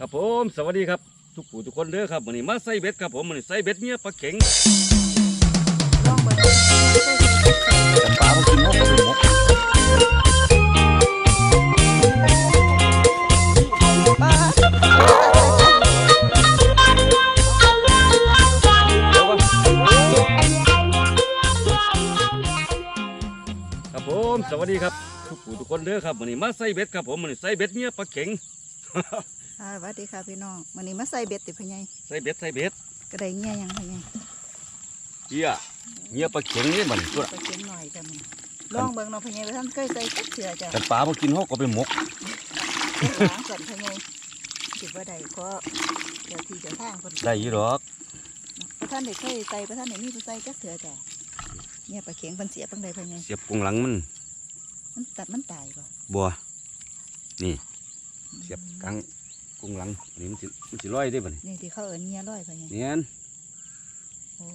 ครับผมสวัสดีครับ ทุกผู้ทุกคนเด้อครับวันนี้มาใส่เบ็ดครับผมวันนี้ใส่เบ็ดเมียปลาเข็งลองเบิ่งจับปลากินนาะครับผมดครับผมสวัสดีครับ ทุกผู้ทุกคนเด้อครับวันนี้มาใส่เบ็ดครับผมวันนี้ใส่เบ็ดเมียปลาเข็ง สวัสดีค่ะพี่น้องวันนี้มาใส่เบ็ดติพะไงใส่เบ็ดใส่เบ็ดก็ได้เงี้ยยังพะไงเจียเมียปลาเข็งนี่มันตัวไปเก็บหน่อยจ้ะมันลองเบิ่งเนาะพะไงว่าท่านเคยใส่จักเถื่อจ้ะกันปลามากินเขาก็ไปหมกได้หลังก่อนพะไงคิดว่าได้ก็เดี๋ยวที่จะทางคนได้อยี่หรอกพระท่านได้เคยใส่พระท่านได้มีผู้ใส่จักเถื่อจ้ะเนี่ยปลาเข็งเพิ่นเสียปังใดพะไงเสียบกรงหลังมัน มันตัดมันตายบ่บัวนี่เสียบกลางกรงหลังอันนี้มันสิมันสิลอยได้บ่นี่นี่ที่เขาเอิ้นเงี้ยร้อยพะไงเนียนโอ้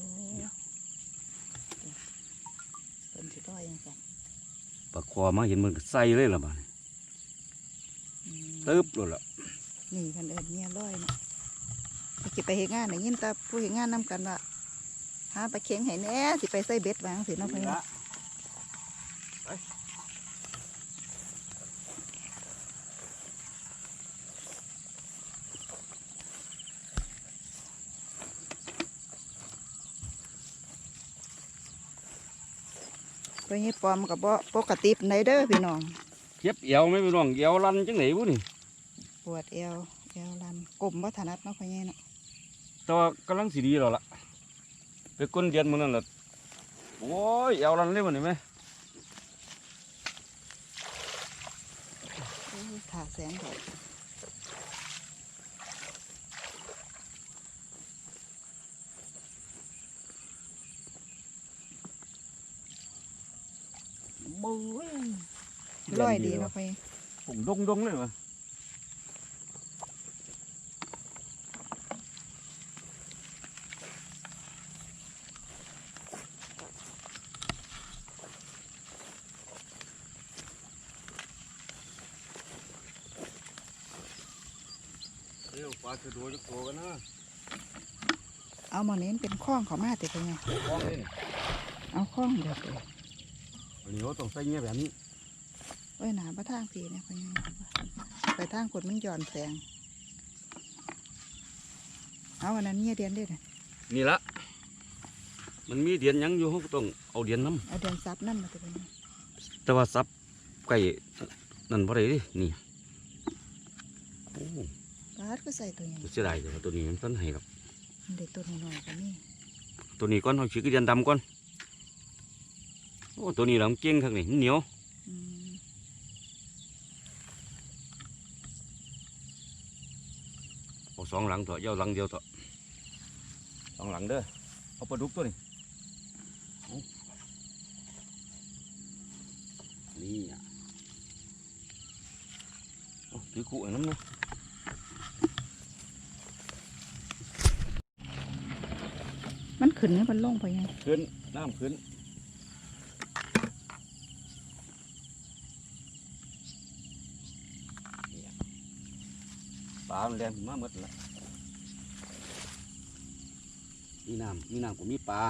เพิ่นสิร้อยยังซั่นปลาคอมาเห็นมันก็ใส่เลยล่ะบ่นี่อืมตึ๊บเลยล่ะนี่เพิ่นเอิ้นเงี้ยร้อยเนาะสิไปเฮ็ดงานได้ยินแต่ผู้เฮ็ดงานนํกันว่าหาปลาเข็งให้แหน่สิไปใส่เบ็ดวาจั่งสิเนาะพะไงไปยี่ปอมกับบ่ปกติปานใดเด้อพี่น้องเทียบเอวไหม่พี่น้องเอวลันจังไหนบุนี่ปวดเอวเอวลันกลมบ่ถนัดเนาะพ่อใหญ่เนาะแต่ว่ากำลังสิดีแล้วล่ะไปก้นเดียนมื้อนั้นล่ะโอ้ยเอวลันเลยบ่นี่แม่โอ้ยขาแสงดอก บุ้ยร้อยดีเนาะพ่อใหญ่ผมดงดงๆเลยว่ะเร็วปลาจะโดนจะโตกันนะเอาหมอนี้เป็นข้องเขามาติพ่อใหญ่คล้องเล่นเอาข้องเดียว เลยวันนี้เราต้องใส่เงี้ยแบบนี้โอ้ยหนาประทางพีเนี่ยพ่อใหญ่ไปทางกดมันหย่อนแสง เอาอันนั้นเนี่ยเดียนได้เลยนี่ละมันมีเดียนหยังอยู่เขาก็ต้องเอาเดียนน้เอาเดียนซับนั่นมาติพ่อใหญ่ำแต่ว่าซับไก่นั่นพอได้ดินี่โอ้ปลาดก็ใส่ตัวใหญ่เสียดายแต่ว่าตัวนี้มันต้นให้หรอกมันได้ตัวน้อยๆก็มีตัวนี้ก้อนเขาฉีกเดียนดำก้อน โอ้ตัวนี้เราเก่งข้างนี้มันเหนียวอืมเอาสองหลังเถอะเย้าหลังเดียวเถอะสองหลังเด้อเอาปลาดุกตัวนี้เอานี่อะเอาถือขู่ไอ้น้ำนะมันขึ้นเนี่ยมันลงไปไงขึ้นน้ำขึ้นเนี่ยปลามัน แรงขึ้นมาหมดแล้วมีน้ำมีน้ำก็มีปลา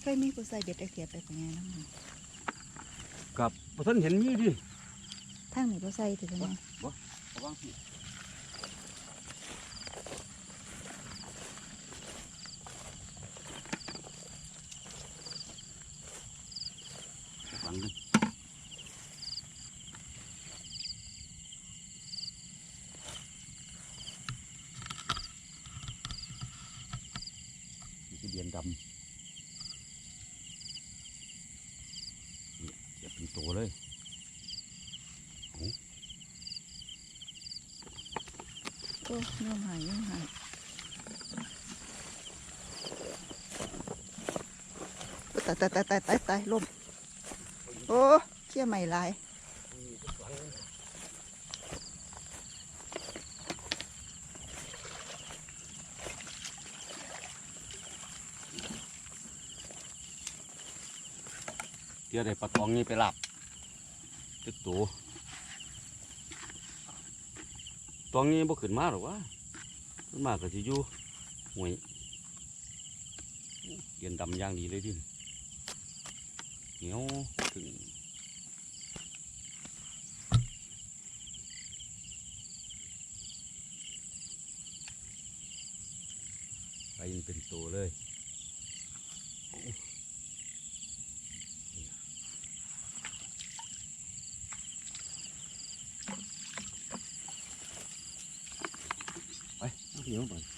เคยมีผู้ใส่เบ็ดไอเกียบไปเป็นไงน้ำมันกับพระท่านเห็นมีดิทางนี้ผู้ใส่ถือเป็นไงระวังสิหลังนึงนี่คือเดียนดำเนี่ยเสียบเป็นตัวเลยโอ้ยมหายยมหายตายตายตายตายตายตายล่มโอ้เขี้ยใหม่ลาย เดี๋ยวได้ปลาทองนี่ไปหลับตึกตัวตองนี้บ่ขึ้นมาหรอกวะขึ้นมาก็สิอยู่หวยเย็นดำย่างดีเลยดิเหนียวถึงไปยินเป็นตัวเลย ไป เอาเหนียวไปวัน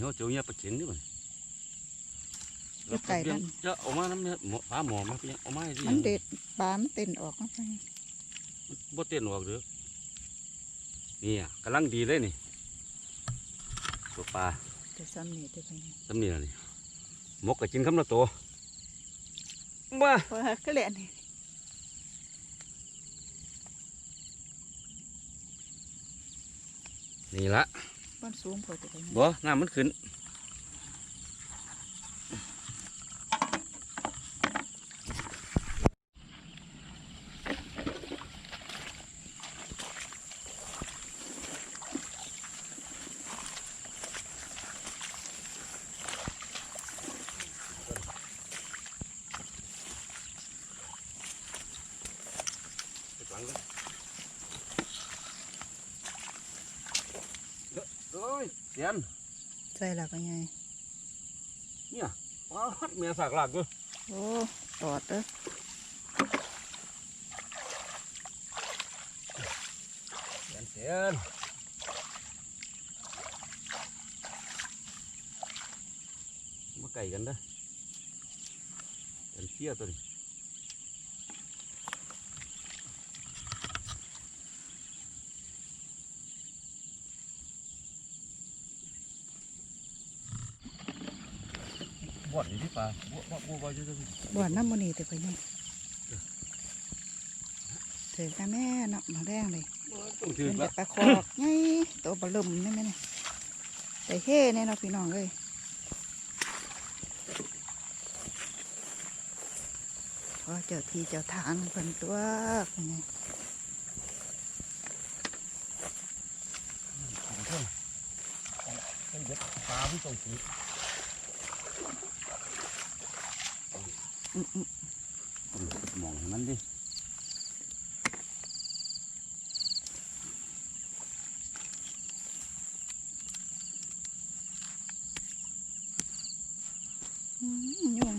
เขาเจียวเนี่ยปลาเข็งนี่มันอยู่ไกลกันจะเออกมาน้ำเนี่ยหมอปลาหมอมาเป็นยังเอามาให้ดิมันเด็ดปลามันเต้นออกมาไปบ่เต้นออกเด้อนี่อะกำลังดีเลยนี่ตัวปลาแต่ซ้ำนี่แต่ไปนี่สำเนียงนี่หมกกับจินคำละตัวบ้าเพราะว่าก็แหละนี่นี่ละ มันสูงพอจะไปนี่บ่น้ำมันขึ้นหลังกันเด้อเอ้ยเสีย นใส่ละก็ไงเนี่ยว้าดเมียสากหลักด้วยโอ้ตอดเด้อเสียนเสียนมาไก่กันเด้อเป็นเชี่ยตัวนี้ บวชนี่ที่ป่าบวชบวชบวชอยู่ที่บ่อนน้ำมันนี่แต่ไปนี่ถือกันแม่เนาะมาแรงเลยต้องถือเป็นแบละบปลาคอกไงตัวบลุ่มนี่ไหมเนี่ยแต่เฮ่เนี่ยเนาะพี่น้องเลยพอเจ้าที่เจ้าทางเพิ่นตัวเป็นไงเป็นเด็กปลาที่ต้องถือ มอืมมองให้มันดิ อืมยุ่ง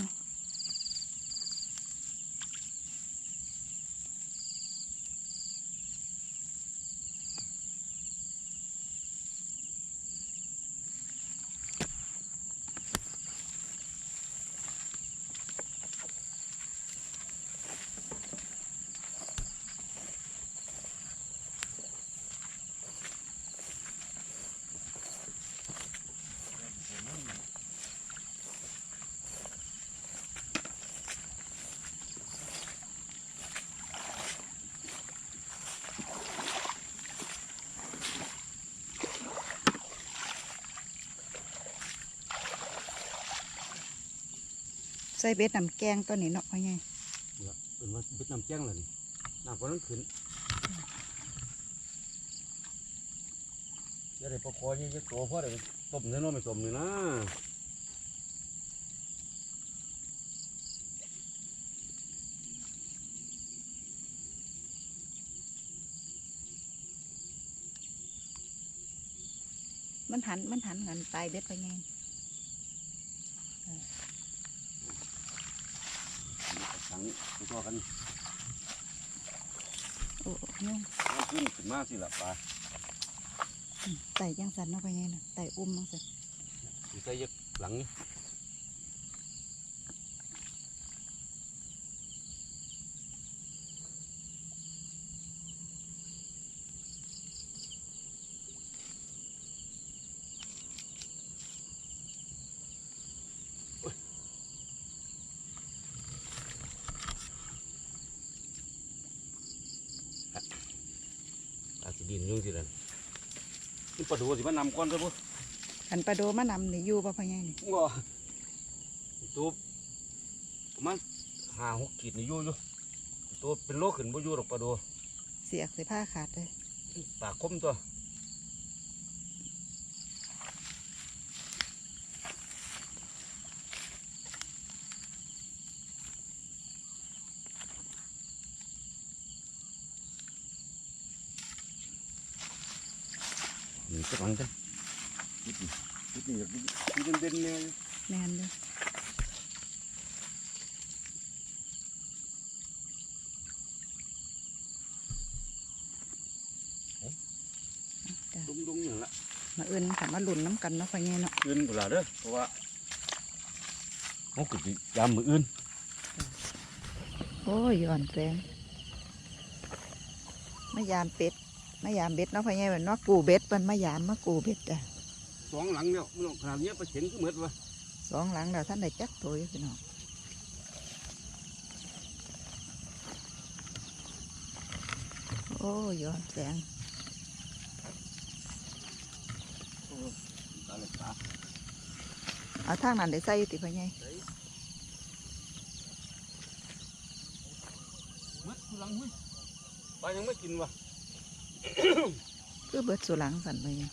ใส่เบ็ดน้ำแกงตัวนี้เนาะพ่อใหญ่เนี่ยเป็นว่าเบ็ดน้ำแจ้งเลยนี่น้ำก็นั้นขึ้นอย่าได้ประคองยี่ตัวเพราะอะไรต้มเนื้อน้อยไม่ต้มเลยนะมันหันมันหันกันปลายเบ็ดไปไง ทั้งตัวกันโอ้ยุ่งมันขึ้นขึ้นมาสิละปลาอืมไต่จังสันเนาะพ่อใหญ่น่ะไต่อุ้มจังสันสิใส่ยักหลังนี่ ดินอยุ่จังสินั่นนี่ปลาดูสิมันนำก้อนซะบ่อันปลาโดมานำนี่อยู่บ่พ่อใหญ่นี่ว้าตัวประมันห้าหกขีดนี่อยู่อยู่ตัวเป็นโลขึ้นบ่อยู่หรอกปลาดูเสียกสิผ้าขาดเลยปากคมตัว นี่กำลังกันนิดนี่นิดนี่อยากนิดเด่นๆเลยแม่นเลยจ้ะดุงๆอย่างละมาเอื่นค่ะมาหลุนน้ำกันเนาะพ่อใหญ่เนาะอื่นกูละเด้อเพราะว่าเขาก็สิยามมืออื่นโอ้ยอ่อนแรงไมายามเป็ด มายามเบ็ดเนาะพ่อใหญ่เหมือนเนาะกูเบ็ดมันมายามมากูเบ็ดจ้ะสองหลังเนี่ยมันขนาดเนี้ยไปเห็นก็เหมือนว่าสองหลังแล้วท่านได้จักตัวอยู่พี่น้องโอ้ยอ่อนแรงตาเล็กตาเอาทางนั้นได้ใส่อยู่ติพ่อใหญ่เมื่อกูหลังเว้ยไปยังไม่กินวะ คือเบิดสุหลังสั่นไปไง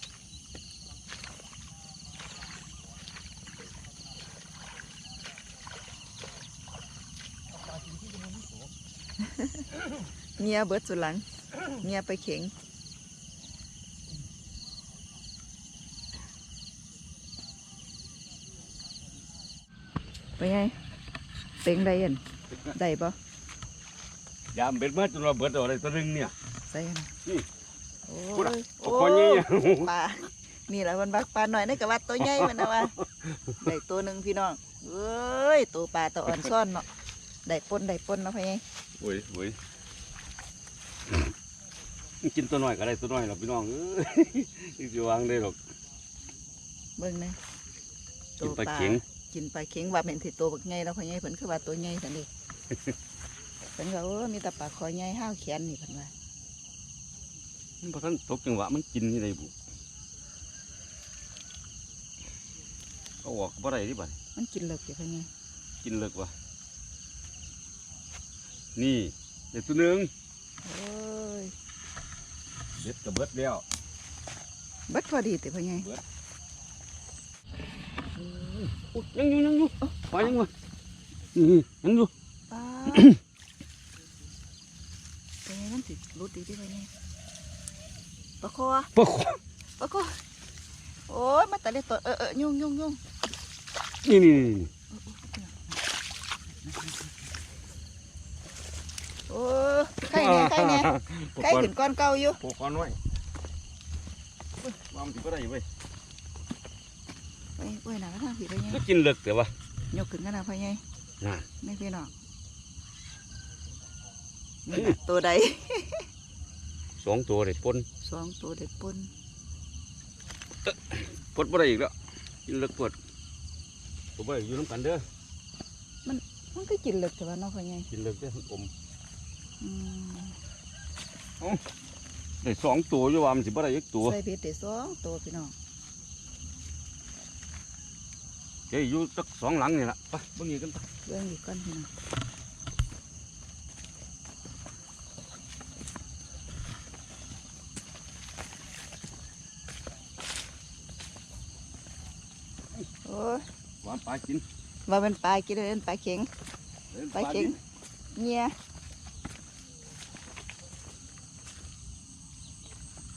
เมียเบิดสุหลังเมียไปเข็งไปไงเต็งได้ยันได้ปะยามเบ็ดเมื่อจนเราเบิดเอาอะไรตัวหนึงเนี่ยใส่นะนี่โอ้ พูดอะยเอาคอใหญ่อะปลานี่แหละมันบักปลาหน่อยนี่กับว่าตัวใหญ่มันนะว่าได้ตัวหนึ่งพี่น้องเอ้ยตัวปลาตัวอ่อนซ่อนเนาะได้ปนได้ปนเนาะพี่ไงโอ้ยโอ้ยกินตัวน้อยก็ได้ตัวน้อยหรอกพี่น้องเอ้ยนี่สิวางได้หรอกเบิ่งนะกินปลาเข็งกินปลาเข็งว่าเป็นสิตัวบักใหญ่แล้วพี่ไงเพิ่นคือว่าตัวใหญ่สันดิเพิ่นก็เออมีแต่ปลาคอใหญ่ห้าวแขนนี่เพิ่นว่า มันพอท่านตกจังหวะมันกินนี่ได้บุเอาออกบ่ได้ดิบัดมันกินเลิกอยู่พี่ไงกินเลิกวะนี่เด็ดตัวหนึ่งโอ้ยเด็ดกระเบิดแล้วเบิดพอดีติพี่ไงอุ๊ยยังอยู่ยังอยู่ไปยังวะนี่ยังอยู่ปลาเป็นไงมันสิรุดดีที่พี่ไง ปลาคอปะขวปลาคอโอ้ยมาแต่เล็กตัวเออเออยุ่งยุ่งยุ่งนี่นี่นี่โอ้ไข่เนี่ยไข่เนี่ยไข่ขึ้นก้อนเก่าอยู่ปกก้อนไว้เฮ้ยว่ามันสิบ่ได้เว้ยไปโอ้ยหนาทางผีไปไงก็กินเลิกแต่ว่ายกขึ้นกันนะพ่อไงน่ะไม่พี่น้องนี่ล่ะตัวใด สองตัวเลยปนสองตัวเด็ดปนปนบ่ได้อีกแล้วกินเลิกปวดตัวบ่ได้อยู่น้ำกันเด้อมันก็กินเล็กแต่ว่าเน้องพ่อไงกินเลิกเด้ออมอืมได้สองตัวอยู่ว่ามันสิบ่ได้อีกตัวใส่เบ็ดได้สองตัวพี่น้องเฮ้ยอยู่สักสองหลังนี่ล่ะไปเบิ่งนี่กันไปเรื่องอยู่ก้อนพี่น้อง โอ้ยหวานปลากินว่าเป็นปลากินเล่นปลาเข็งเดินปลาเข็งเงีย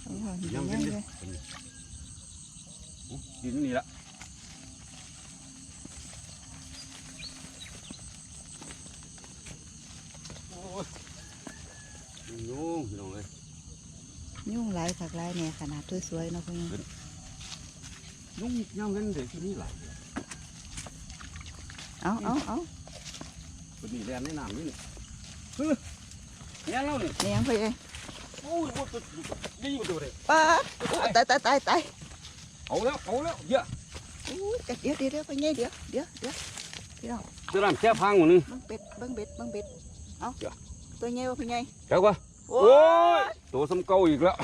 โอ้โหยังเงีเป็ยนเลเด้ยอุ๊ยกินนี่ละโอ้ยยุ่งพี่น้องเอ้ยยุ่งหลายผักหลายเนี่ยขนาดสวยๆเนาะพ่อไงยุ่งยังเงิน เด็กที่นี่หลายเอาเอาเอาคนนี้แลนในน้ำนี่นี่เฮ้ยแย่แล้วนี่เนี่ยยังพ่อไงโอ้ยโอ้ยตัวนี่อยู่ตัวเดียวป้าดโอ้ยตายตายตายตายเอาแล้วเอาแล้วเยอะโอ้ยเดี๋ยวเดี๋ยวเดี๋ยวพ่อไงเดี๋ยวเดี๋ยวเดี๋ยวพี่น้องเจะน้ำแช่พังหมดนึงบังเป็ดบังเบ็ดบังเบ็ดเอาเดี๋ยวตัวใหญ่ว่าพ่อไงเจ้ากว่าโโอ้โอ้ยยตัวสำเก่าอีกแล้ว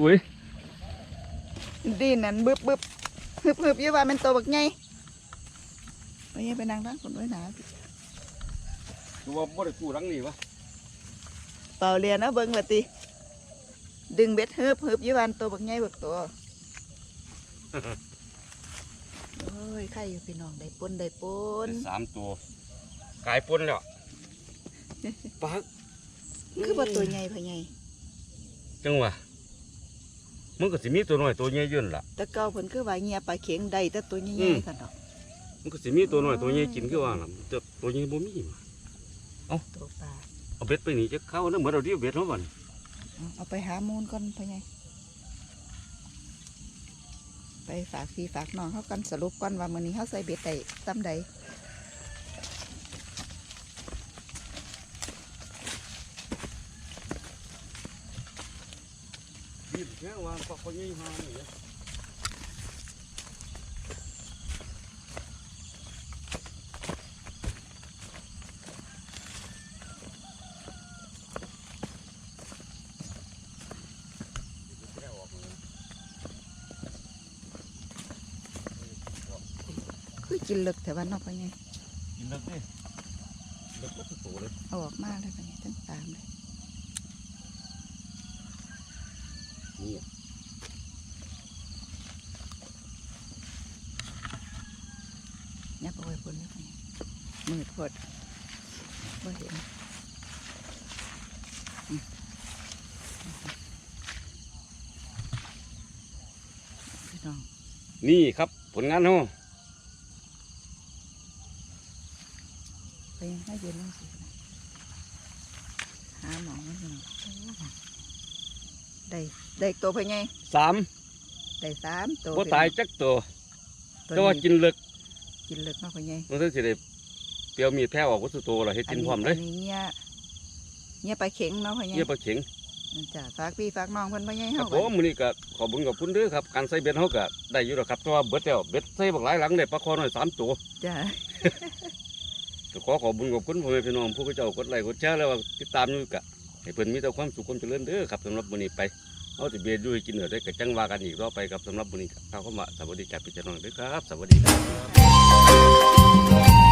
อุ้ย ดินนั่นบึบบึบฮึบฮึบอยู่ว่ามันตัวบักใหญ่ไปยังไปนั่งร้านคนด้วยหนาดูว่าบ่ได้กู้หลังนี่วะเปล่าเรียนนะเบิ้งละติดึงเบ็ดฮึบฮึบอยู่ว่ามันตัวบักใหญ่บักตัวโอ้ยใครอยู่พี่น้องได้ปนได้ปนได้สามตัวกลายปนแล้วปักคือว่าตัวใหญ่พะใหญ่จังหวะ มันก็สิมีตัวน้อยตัวใหญ่อยืนนล่ะ แต่เก่าเพิ่นคือว่าเงียปลาเข็งได้แต่ตัวใหอืญ่ม ๆซั่นดอกมันก็สิมีตัวน้อยตัวใหญ่กินคือว่าล่ะแต่ตัวใหญ่บ่มีตัวปลาเอาเบ็ดไปนี่จะเข้านะเหมือนเราเดียวเบ็ดเฮาบ่นเอาเอาไปหามูลก่อนพะใหญ่ไปฝากพี่ฝากน้องเขากันสรุปก่อนว่ามื้อนี้เขาใส่เบ็ดได้ซ้ำใด บีบแค่ว่าปลาคนใหญ่หานี่ คือกินเลึกแต่ว่าเนอกพะใหญ่ กินเลิกดิ เลิกก็สุดโตเลยเอาออกมาเลยพะใหญ่ทั้งตามเลย นี่ยับเอาไว้บนเลยพะใหญ่มืดพดบ่เห็นอืมพี่น้องนี่ครับผลงานเฮาไปให้เย็นลงสิหาหมองมันหนึ่ง ได้ได้ตัวพะไงสามได้สามตัวบ่ตายจักตัวตัวแต่ว่ากินเลิกกินเลิกเนาะพะไงมันถึงสิได้เปรียวมีดแพ้ออกวัตถุโตล่ะเฮ็ดกินพร้อมเลยนนี้เงี้ยเงี้ยปลาเข็งเนาะพะไงเยี่ยปลาเข็งจ้ะฝากพี่ฝากน้องเพิ่นพะไงครัเฮาบผบัดมมื้อนี้ก็ขอบคุณกับคุณเด้อครับ การใส่เบ็ดเฮาก็ได้อยู่แล้วครับแต่ว่าเบิดแล้วเบ็ดใส่บักหลายหลังได้ปลาคอน้อยสามตัวจ้ะก็ขอขอบคุณกับคุณพ่อแม่พี่น้องผู้เขาเจ้ากดไลค์กดแชร์แล้วว่าติดตามอยู่กะ ให้เพิ่นมีแต่ความสุขความเจริญเด้อครับสำหรับมื้อนี้ไปเอาสิเบียดด้วยกินเหนือได้กับจังว่ากันอีกรอบไปครับสำหรับมื้อนี้ครับเข้ามาสวัสดีจากพี่เจ้าน้องเด้อครับ สวัสดีครับ